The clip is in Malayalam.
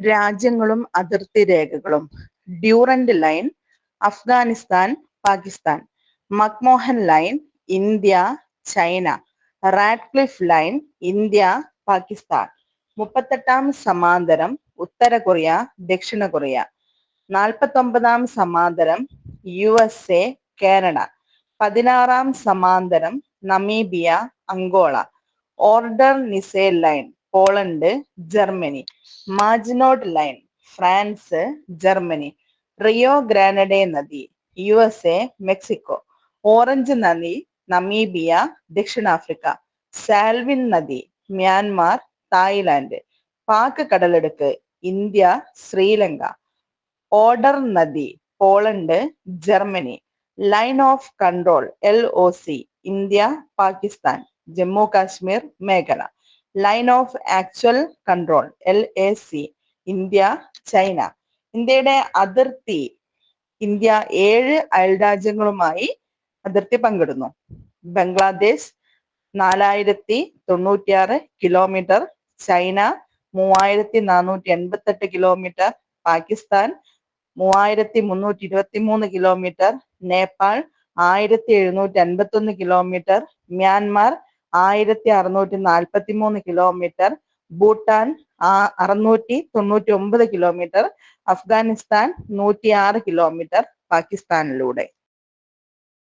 രാജ്യങ്ങളും അതിർത്തി രേഖകളും. Durand Line Afghanistan Pakistan. McMahon Line India China. Radcliffe Line India Pakistan. മുപ്പത്തെട്ടാം സമാന്തരം ഉത്തര കൊറിയ ദക്ഷിണ കൊറിയ. നാൽപ്പത്തൊമ്പതാം സമാന്തരം യു എസ് എ കാനഡ പതിനാറാം സമാന്തരം Namibia Angola. Oder Neisse Line Poland Germany. Maginot Line France Germany. Rio Grande നദി U S A Mexico. Orange നദി നമീബിയ ദക്ഷിണാഫ്രിക്ക. സാൽവിൻ നദി മ്യാൻമാർ തായ്ലാന്റ് പാക് കടലെടുക്ക് ഇന്ത്യ ശ്രീലങ്ക. ഓർഡർ നദി Poland Germany. Line of control L O C India Pakistan. Jammu Kashmir മേഖല. Line of actual control L A C India China ഇന്ത്യയുടെ അതിർത്തി ഇന്ത്യ ഏഴ് അയൽരാജ്യങ്ങളുമായി അതിർത്തി പങ്കിടുന്നു. ബംഗ്ലാദേശ് നാലായിരത്തി തൊണ്ണൂറ്റിയാറ് കിലോമീറ്റർ ചൈന മൂവായിരത്തി നാനൂറ്റി എൺപത്തെട്ട് കിലോമീറ്റർ പാകിസ്ഥാൻ മൂവായിരത്തി മുന്നൂറ്റി ഇരുപത്തി മൂന്ന് കിലോമീറ്റർ നേപ്പാൾ ആയിരത്തി എഴുന്നൂറ്റി അൻപത്തി ഒന്ന് കിലോമീറ്റർ മ്യാൻമാർ ആയിരത്തി അറുന്നൂറ്റി നാൽപ്പത്തി മൂന്ന് കിലോമീറ്റർ ഭൂട്ടാൻ അറുന്നൂറ്റി തൊണ്ണൂറ്റി ഒമ്പത് കിലോമീറ്റർ അഫ്ഗാനിസ്ഥാൻ നൂറ്റി ആറ് കിലോമീറ്റർ പാകിസ്ഥാനിലൂടെ.